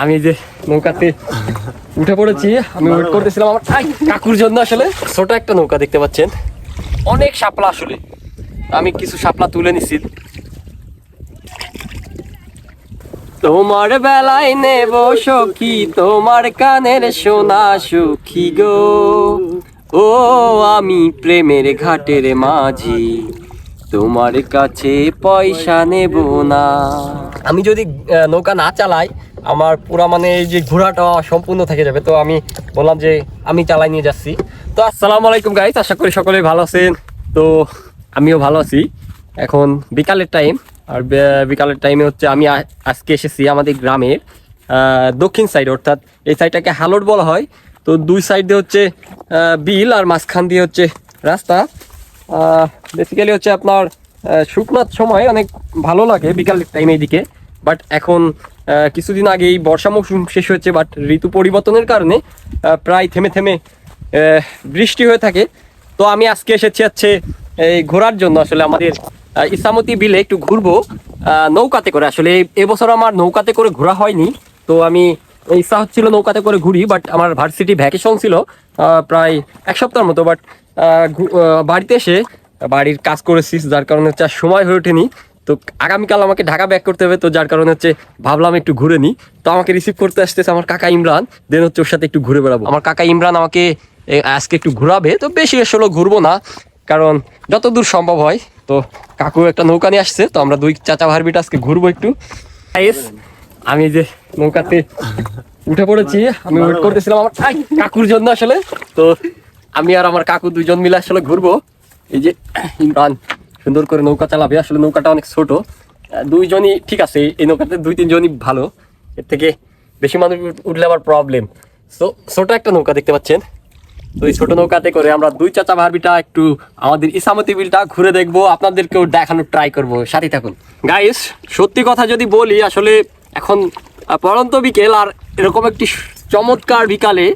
আমি যে নৌকাতে উঠে পড়েছি, আমি ওয়েট করতেছিলাম আমার কাকুর জন্য আসলে ছোট একটা নৌকা দেখতে পাচ্ছেন। অনেক শাপলা আসলে। আমি কিছু শাপলা তুলে নিছি। তোমার বেলায় নেব সখী, তোমার কানের সোনা সুখী গো। ও, আমি প্রেমের ঘাটের মাঝি, তোমার কাছে পয়সা নেব না। আমি যদি নৌকা না চালাই, আমার পুরা মানে এই যে ঘোরাটা সম্পূর্ণ থেকে যাবে। তো আমি বললাম যে আমি চালাই নিয়ে যাচ্ছি। তো আসসালামু আলাইকুম গাইস আশা করি সকলে ভালো আছেন। তো আমিও ভালো আছি। এখন বিকালের টাইম আর বিকালের টাইমে হচ্ছে আমি আজকে এসেছি আমাদের গ্রামের দক্ষিণ সাইড অর্থাৎ এই সাইডটাকে হালোট বলা হয়। তো দুই সাইড দিয়ে হচ্ছে বিল, আর মাঝখান দিয়ে হচ্ছে রাস্তা। বেসিক্যালি হচ্ছে আপনার শুকনার সময় অনেক ভালো লাগে বিকাল টাইম এইদিকে বাট এখন কিছুদিন আগেই বর্ষা মৌসুম শেষ হয়েছে বাট ঋতু পরিবর্তনের কারণে প্রায় থেমে থেমে বৃষ্টি হয়ে থাকে। তো আমি আজকে এসেছি হচ্ছে, এই ঘোরার জন্য, আসলে আমাদের ইসামতি বিলে একটু ঘুরবো নৌকাতে করে। আসলে এই- এবছর আমার নৌকাতে করে ঘোরা হয়নি, তো আমি ইচ্ছা হচ্ছিল নৌকাতে করে ঘুরি বাট আমার ভার্সিটি ভ্যাকেশন ছিল প্রায় এক সপ্তাহের মতো বাট বাড়িতে এসে বাড়ির কাজ করেছিস, যার কারণে হচ্ছে আর সময় হয়ে ওঠেনি। তো আগামীকাল আমাকে ঢাকা ব্যাক করতে হবে, তো যার কারণে হচ্ছে ভাবলাম একটু ঘুরে নিই তো আমাকে রিসিভ করতে আসতেছে আমার কাকা ইমরান দেন হচ্ছে ওর সাথে একটু ঘুরে বেড়াবো। আমার কাকা ইমরান আমাকে আজকে একটু ঘুরাবে, তো বেশি আসলে ঘুরবো না, কারণ যতদূর সম্ভব হয়। তো কাকু একটা নৌকা নিয়ে আসছে, তো আমরা দুই চাচা ভারবিটা আজকে ঘুরবো একটু। আমি যে নৌকাতে উঠে পড়েছি, আমি ওয়েট করতেছিলাম আমার কাকুর জন্য আসলে। তো আমি আর আমার কাকু দুইজন মিলে আসলে ঘুরবো। এই যে ইমরান সুন্দর করে নৌকা চালাবে। আসলে নৌকাটা অনেক ছোট। দুইজনই ঠিক আছে এই নৌকাতে দুই তিনজনই ভালো। এর থেকে বেশি মানুষ উঠলে আবার প্রবলেম সো ছোট একটা নৌকা দেখতে পাচ্ছেন। তো এই ছোট নৌকাতে করে আমরা দুই চাচা ভারবিটা একটু আমাদের ইসামতি বিলটা ঘুরে দেখব। আপনাদেরকেও দেখানোর ট্রাই করব। সাথে থাকুন। গাইস সত্যি কথা যদি বলি আসলে এখন আহ, পড়ন্ত বিকেল আর এরকম একটি চমৎকার বিকালে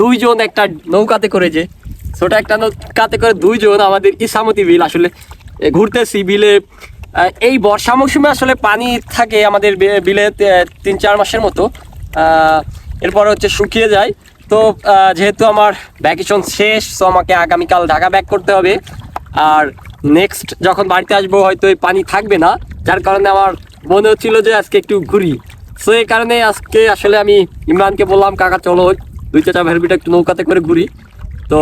দুইজন একটা নৌকাতে করে যে ছোট একটা নৌকাতে করে দুইজন আমাদের ইসামতি বিল আসলে ঘুরতেছি বিলে। এই বর্ষা মৌসুমে আসলে পানি থাকে আমাদের বিলে তিন চার মাসের মতো। এরপর হচ্ছে শুকিয়ে যায়। তো যেহেতু আমার ভ্যাকেশন শেষ তো আমাকে আগামীকাল ঢাকা ব্যাক করতে হবে। আর নেক্সট যখন বাড়িতে আসব, হয়তো এই পানি থাকবে না। যার কারণে আমার মনে হচ্ছিল যে আজকে একটু ঘুরি। সো এই কারণে আজকে আসলে আমি ইমরানকে বললাম, কাকা, চলো দুই চাচা ভেরবিটা একটু নৌকাতে করে ঘুরি। তো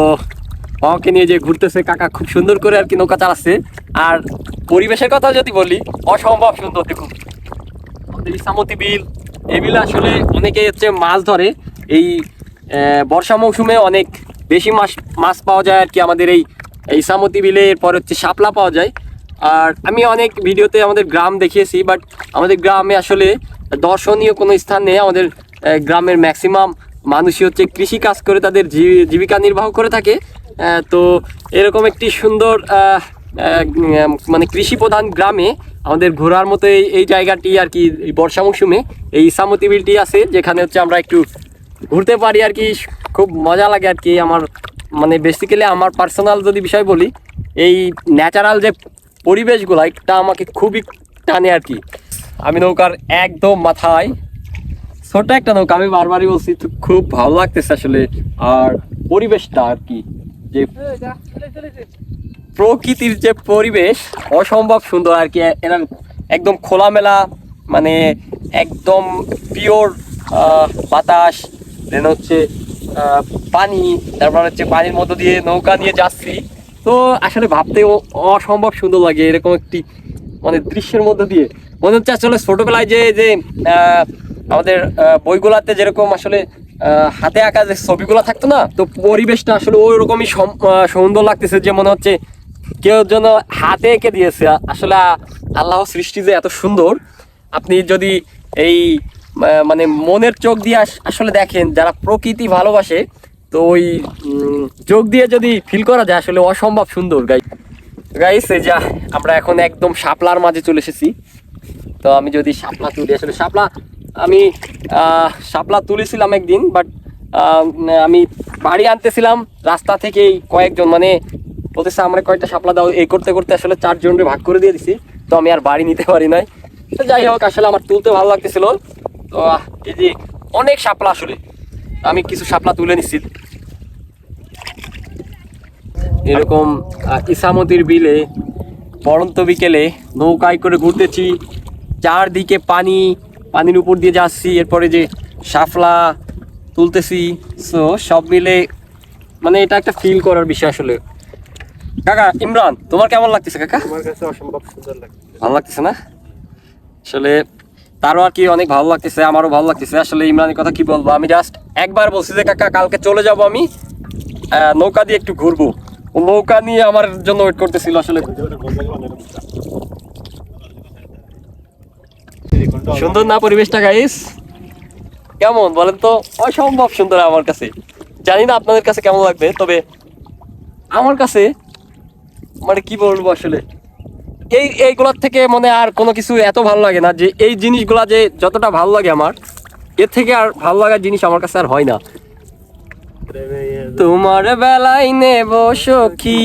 আমাকে নিয়ে যে ঘুরতেছে, কাকা খুব সুন্দর করে আর কি নৌকা চালাচ্ছে। আর পরিবেশের কথা যদি বলি, অসম্ভব সুন্দর দেখুন। আমাদের ইসামতি বিল, এই বিলে আসলে অনেকে হচ্ছে মাছ ধরে। এই বর্ষা মৌসুমে অনেক বেশি মাছ মাছ পাওয়া যায় আর কি আমাদের এই ইসামতি বিলে, এরপর হচ্ছে শাপলা পাওয়া যায়। আর আমি অনেক ভিডিওতে আমাদের গ্রাম দেখিয়েছি বাট আমাদের গ্রামে আসলে দর্শনীয় কোনো স্থান নেই। আমাদের গ্রামের ম্যাক্সিমাম মানুষই হচ্ছে কৃষি কাজ করে তাদের জীবিকা নির্বাহ করে থাকে। তো এরকম একটি সুন্দর মানে কৃষি প্রধান গ্রামে আমাদের ঘোরার মতো এই এই জায়গাটি আর কি বর্ষা মৌসুমে, এই ইসামতি বিলটি আছে, যেখানে হচ্ছে আমরা একটু ঘুরতে পারি আর কি, খুব মজা লাগে আর কি, আমার মানে বেসিক্যালি আমার পার্সোনাল যদি বিষয় বলি, এই ন্যাচারাল যে পরিবেশগুলো, এটা আমাকে খুবই টানে আর কি। আমি নৌকার একদম মাথায় ছোট একটা নৌকা, আমি বারবারই বলছি, খুব ভালো লাগতেছে আসলে, আর পরিবেশটা আর কি। যে প্রকৃতির যে পরিবেশ অসম্ভব সুন্দর আর কি। এরা একদম খোলামেলা মানে একদম পিওর বাতাস দেন হচ্ছে পানি, তারপর হচ্ছে পানির মধ্য দিয়ে নৌকা নিয়ে যাচ্ছি। তো আসলে ভাবতেও অসম্ভব সুন্দর লাগে এরকম একটি মানে দৃশ্যের মধ্য দিয়ে। মনে হচ্ছে আসলে ছোটোবেলায় যে যে আমাদের বইগুলাতে যেরকম আসলে হাতে আঁকা যে ছবিগুলো থাকতো না, তো পরিবেশটা আসলে ওই রকমই সুন্দর লাগতেছে যে মনে হচ্ছে কেউ যেন হাতে এঁকে দিয়েছে। আসলে আল্লাহ সৃষ্টি যে এত সুন্দর, আপনি যদি এই মানে মনের চোখ দিয়ে আসলে দেখেন, যারা প্রকৃতি ভালোবাসে, তো ওই চোখ দিয়ে যদি ফিল করা যায়, আসলে অসম্ভব সুন্দর গাই গাইস এই যা আমরা এখন একদম শাপলার মাঝে চলে এসেছি। তো আমি যদি শাপলা তুলি, আসলে শাপলা আমি শাপলা তুলেছিলাম একদিন বাট আমি বাড়ি আনতেছিলাম, রাস্তা থেকেই কয়েকজন মানে বলতেছে আমরা কয়েকটা শাপলা দাও? এই করতে করতে আসলে চারজনকে ভাগ করে দিয়ে দিছি, তো আমি আর বাড়ি নিতে পারি নাই। তো যাই হোক, আসলে আমার তুলতে ভালো লাগতেছিল। তো, এই যে অনেক শাপলা আসলে, আমি কিছু শাপলা তুলে নিচ্ছি এরকম ইসামতির বিলে, পরন্ত বিকেলে নৌকায় করে ঘুরতেছি, চারদিকে পানি পানির উপর দিয়ে যাচ্ছি এরপরে যে শাফলা তুলতেছি সো সব মিলে মানে এটা একটা ফিল করার বিষয় আসলে। কাকা ইমরান তোমার কেমন লাগতেছে কাকা? আমার কাছে অসম্ভব সুন্দর লাগে ভালো লাগতেছে না? আসলে তারও আর কি অনেক ভালো লাগতেছে আমারও ভালো লাগতেছে। আসলে ইমরানের কথা কি বলব আমি জাস্ট একবার বলছি যে কাকা কালকে চলে যাব আমি নৌকা দিয়ে একটু ঘুরবো। ও নৌকা নিয়ে আমার জন্য ওয়েট করতেছিল আসলে। সুন্দর না পরিবেশটা গাইস কেমন বলেন তো? অসম্ভব সুন্দর আমার কাছে। জানি না আপনাদের কাছে কেমন লাগবে, তবে আমার কাছে মানে কি বলব আসলে? এই, এইগুলার থেকে মনে আর কোনো কিছু এত ভালো লাগে না যে, এই জিনিসগুলা যে যতটা ভালো লাগে আমার, এর থেকে আর ভালো লাগার জিনিস আমার কাছে আর হয় না। তোমার বেলায় নেব সখী।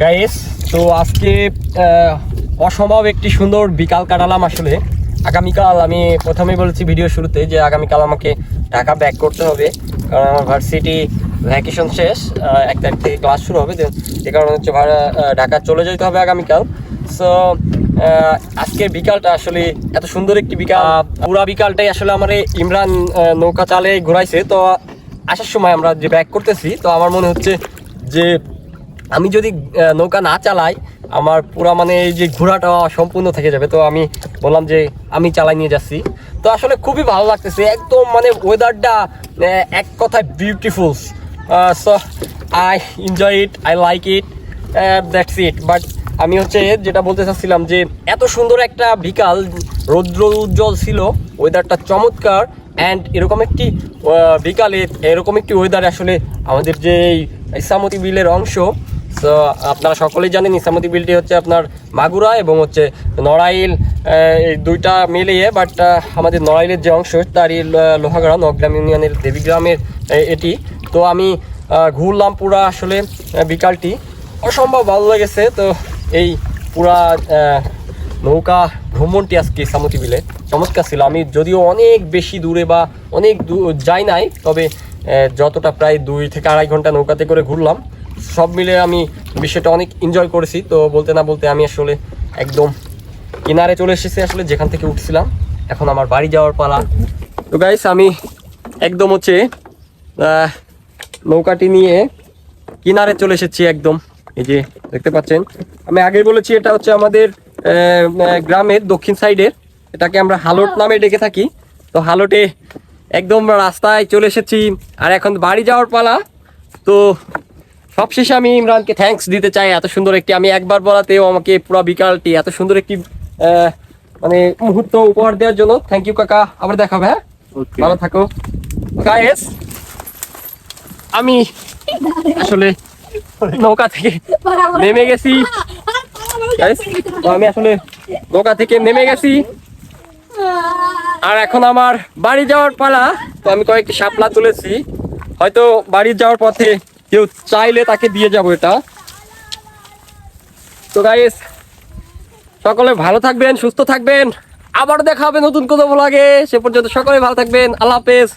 গাইস তো আজকে অসম্ভব একটি সুন্দর বিকাল কাটালাম আসলে। আগামীকাল আমি প্রথমেই বলেছি ভিডিও শুরুতে যে আগামীকাল আমাকে ঢাকা ব্যাক করতে হবে, কারণ আমার ভার্সিটি ভ্যাকেশন শেষ এক তারিখ থেকে ক্লাস শুরু হবে, যে- কারণে হচ্ছে ঢাকা চলে যেতে হবে আগামীকাল। সো আজকের বিকালটা আসলে এত সুন্দর একটি বিকাল। পুরা বিকালটাই আসলে আমার ইমরান নৌকা চালে ঘুরাইছে, তো আসার সময় আমরা যে ব্যাক করতেছি, তো আমার মনে হচ্ছে যে আমি যদি নৌকা না চালাই, আমার পুরা মানে এই যে ঘোরাটা সম্পূর্ণ থেকে যাবে। তো আমি বললাম যে আমি চালাই নিয়ে যাচ্ছি। তো আসলে খুবই ভালো লাগতেছে, একদম মানে ওয়েদারটা এক কথায় beautiful so I enjoy it I like it that's it but আমি হচ্ছে যেটা বলতে চাচ্ছিলাম যে, এত সুন্দর একটা বিকাল, রৌদ্র উজ্জ্বল ছিল ওয়েদারটা চমৎকার। অ্যান্ড এরকম একটি বিকালে এরকম একটি ওয়েদার আসলে আমাদের যে ইসামতি বিলের অংশ আপনারা সকলেই জানেন ইসামতি বিলটি হচ্ছে আপনার মাগুরা এবং হচ্ছে নড়াইল এই দুইটা মিলিয়ে বাট আমাদের নড়াইলের যে অংশ তারই লোহাগড়া, নগ্রাম ইউনিয়নের দেবীগ্রামের এটি। তো আমি ঘুরলাম পুরা আসলে বিকালটি। অসম্ভব ভালো লেগেছে, তো এই পুরা নৌকা ভ্রমণটি আজকে সামতি বিলে। চমৎকার ছিল। আমি যদিও অনেক বেশি দূরে বা অনেক দূর যাই নাই, তবে যতটা প্রায় দুই থেকে আড়াই ঘণ্টা নৌকাতে করে ঘুরলাম। সব মিলে আমি বিষয়টা অনেক এনজয় করেছি। তো বলতে না বলতে আমি আসলে একদম কিনারে চলে এসেছি আসলে, যেখান থেকে উঠছিলাম। এখন আমার বাড়ি যাওয়ার পালা। তো গাইস আমি একদম হচ্ছে নৌকাটি নিয়ে কিনারে চলে এসেছি একদম। এই যে, দেখতে পাচ্ছেন? আমি আগে বলেছি, এটা হচ্ছে আমাদের গ্রামের দক্ষিণ সাইডের এটাকে আমরা হালট নামে ডেকে থাকি। তো হালটে একদম রাস্তায় চলে এসেছি আর এখন বাড়ি যাওয়ার পালা। তো সবশেষে আমি ইমরানকে থ্যাঙ্কস দিতে চাই এত সুন্দর একটি আমি একবার বলাতেও আমাকে পুরো বিকালটি এত সুন্দর একটি আহ, মানে মুহূর্ত উপহার দেওয়ার জন্য। থ্যাংক ইউ কাকা আবার দেখাবে হ্যাঁ? ভালো থাকো। গাইস আমি আসলে নৌকা থেকে নেমে গেছি। আমি আসলে থেকে নেমে গেছি। আর এখন আমার বাড়ি যাওয়ার পালা। তো আমি কয়েকটি শাপলা তুলেছি। হয়তো বাড়ি যাওয়ার পথে কেউ চাইলে তাকে দিয়ে যাব এটা। তো গাইস সকলে ভালো থাকবেন, সুস্থ থাকবেন। আবার দেখা হবে নতুন কোনো লাগে সে পর্যন্ত সকলে ভালো থাকবেন। আল্লাহ হাফেজ।